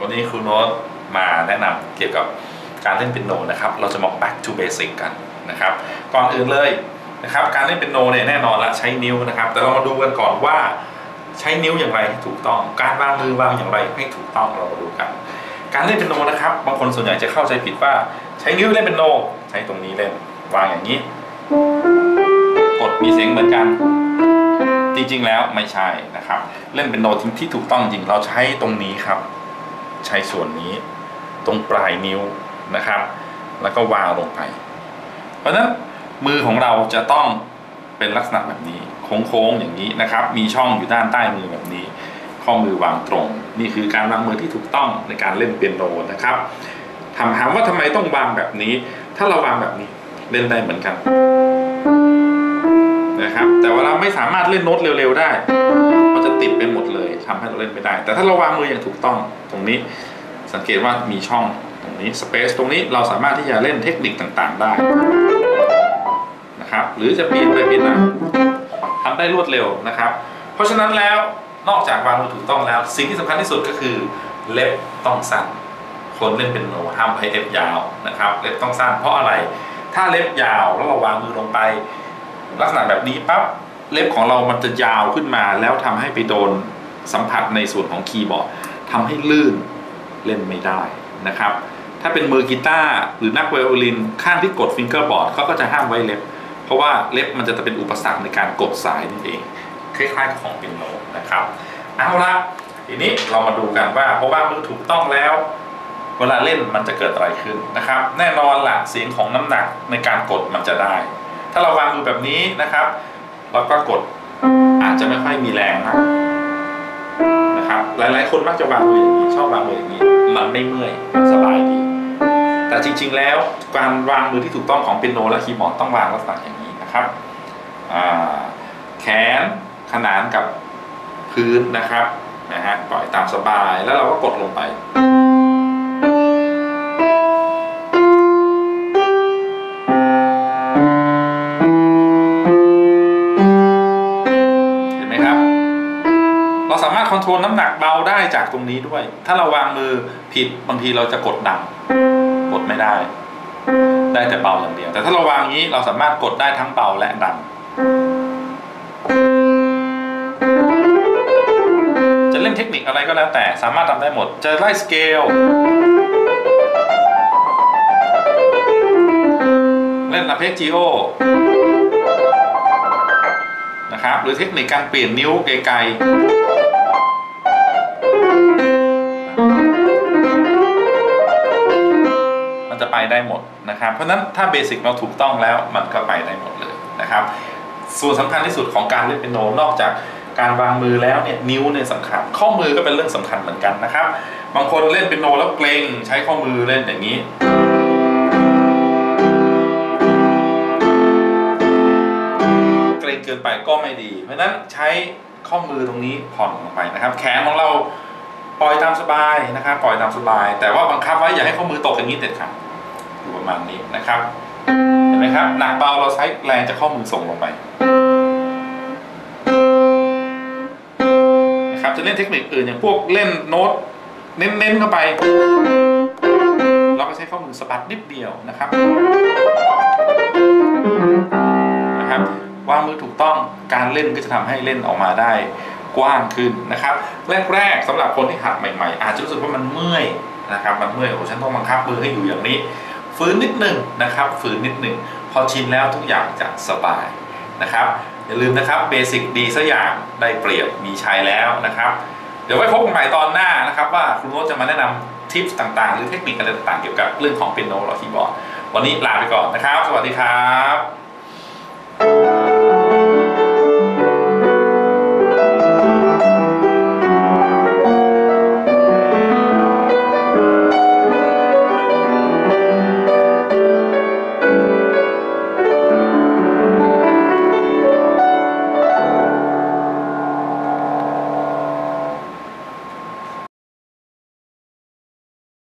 วันนี้ครูโน้ตมาแนะนำเกี่ยวกับการเล่นเปียโนนะครับ เราจะมา back to basic กันนะครับ ก่อนอื่นเลยนะครับ การเล่นเปียโนเนี่ยแน่นอนละใช้นิ้วนะครับ แต่เรามาดูกันก่อนว่าใช้นิ้วอย่างไรให้ถูกต้อง การวางมือวางอย่างไรให้ถูกต้องเรามาดูกัน การเล่นเปียโนนะครับ บางคนส่วนใหญ่จะเข้าใจผิดว่า ใช้นิ้วเล่นเปียโน ใช้ตรงนี้เล่นวางอย่างนี้ กดมีเสียงเหมือนกัน จริงๆแล้วไม่ใช่นะครับ เล่นเป็นโน้ที่ถูกต้องจริงเราใช้ตรงนี้ครับ ใช้ส่วนนี้ ตรงปลายนิ้วนะครับ แล้วก็วางลงไป เพราะนั้นมือของเราจะต้องเป็นลักษณะแบบนี้โค้งๆอย่างนี้นะครับ มีช่องอยู่ด้านใต้มือแบบนี้ ข้อมือวางตรง นี่คือการวางมือที่ถูกต้องในการเล่นเปียโนนะครับถามถามว่าทำไมต้องวางแบบนี้ ถ้าเราวางแบบนี้เล่นได้เหมือนกันนะครับ แต่ว่าเราไม่สามารถเล่นโน้ตเร็วๆได้ มันจะติดไปหมดเลยทำให้เราเล่นไม่ได้ แต่ถ้าเราวางมืออย่างถูกต้องตรงนี้ สังเกตว่ามีช่องตรงนี้สเปซตรงนี้เราสามารถที่จะเล่นเทคนิคต่างๆ ได้นะครับ หรือจะปีนไปปีนมาทำได้รวดเร็วนะครับ เพราะฉะนั้นแล้วนอกจากวางมือถูกต้องแล้ว สิ่งที่สำคัญที่สุดก็คือเล็บต้องสั้นคนเล่นเป็นโนห้ามให้เล็บยาวนะครับ เล็บต้องสั้นเพราะอะไร ถ้าเล็บยาวแล้วเราวางมือลงไป ลักษณะแบบนี้ปั๊บ เล็บของเรามันจะยาวขึ้นมา แล้วทำให้ไปโดนสัมผัสในส่วนของคีย์บอร์ดทำให้ลื่นเล่นไม่ได้นะครับ ถ้าเป็นมือกีตาร์หรือนักไวโอลินข้างที่กดฟิงเกอร์บอร์ดเขาก็จะห้ามไว้เล็บ เพราะว่าเล็บมันจะเป็นอุปสรรคในการกดสายนั่นเอง คล้ายๆกับของเปียโนนะครับเอาละทีนี้เรามาดูกันว่าเพราะว่ามือถูกต้องแล้ว เวลาเล่นมันจะเกิดอะไรขึ้นนะครับ แน่นอนละเสียงของน้ำหนักในการกดมันจะได้ ถ้าเราวางมือแบบนี้นะครับ แล้วก็กดอาจจะไม่ค่อยมีแรงมากนะครับ หลายๆ คนมักจะวางมืออย่างนี้ชอบวางมืออย่างนี้ มันไม่เมื่อยมันสบายดี แต่จริง ๆ แล้วการวางมือที่ถูกต้องของเปียโนและคีย์บอร์ดต้องวางลักษณะอย่างนี้นะครับแขนขนานกับพื้นนะครับนะฮะปล่อยตามสบายแล้วเราก็กดลงไป หนักเบาได้จากตรงนี้ด้วย ถ้าเราวางมือผิดบางทีเราจะกดดังกดไม่ได้ ได้แต่เบาอย่างเดียว แต่ถ้าเราวางอย่างนี้เราสามารถกดได้ทั้งเบาและดังจะเล่นเทคนิคอะไรก็แล้วแต่สามารถทำได้หมด จะไล่สเกลเล่นอะเพจิโอนะครับหรือเทคนิคการเปลี่ยนนิ้วไกลๆ ได้หมดนะครับ เพราะนั้นถ้าเบสิกเราถูกต้องแล้วมันก็ไปได้หมดเลยนะครับ ส่วนสำคัญที่สุดของการเล่นเปียโนนอกจากการวางมือแล้วเนี่ยนิ้วเนี่ยสำคัญ ข้อมือก็เป็นเรื่องสำคัญเหมือนกันนะครับ บางคนเล่นเปียโนแล้วเกรงใช้ข้อมือเล่นอย่างนี้เกรงเกินไปก็ไม่ดี เพราะนั้นใช้ข้อมือตรงนี้ผ่อนลงไปนะครับ แขนของเราปล่อยตามสบายนะครับ ปล่อยตามสบาย แต่ว่าบังคับไว้อย่าให้ข้อมือตกอย่างนี้เด็ดขาด อยู่ประมาณนี้นะครับ เห็นไหมครับ หนักเบาเราใช้แรงจากข้อมือส่งลงไปนะครับจะเล่นเทคนิคอื่นอย่างพวกเล่นโน้ตเน้นๆเข้าไป เราก็ใช้ข้อมือสะบัดนิดเดียวนะครับนะครับวางมือถูกต้องการเล่นก็จะทำให้เล่นออกมาได้กว้างขึ้นนะครับ แรกๆสำหรับคนที่หัดใหม่ ๆ อาจจะรู้สึกว่ามันเมื่อยนะครับมันเมื่อยโอ้ฉันต้องบังคับมือให้อยู่อย่างนี้ ฝืนนิดหนึ่งนะครับ ฝืนนิดหนึ่งพอชินแล้วทุกอย่างจะสบายนะครับ อย่าลืมนะครับเบสิกดีสักอย่างได้เปรียบมีชัยแล้วนะครับ เดี๋ยวไว้พบกันใหม่ตอนหน้านะครับว่าคุณโน้ตจะมาแนะนำทิปต่างๆ หรือเทคนิคอะไรต่างๆ เกี่ยวกับเรื่องของเปียโนหรือคีย์บอร์ดวันนี้ลาไปก่อนนะครับ สวัสดีครับ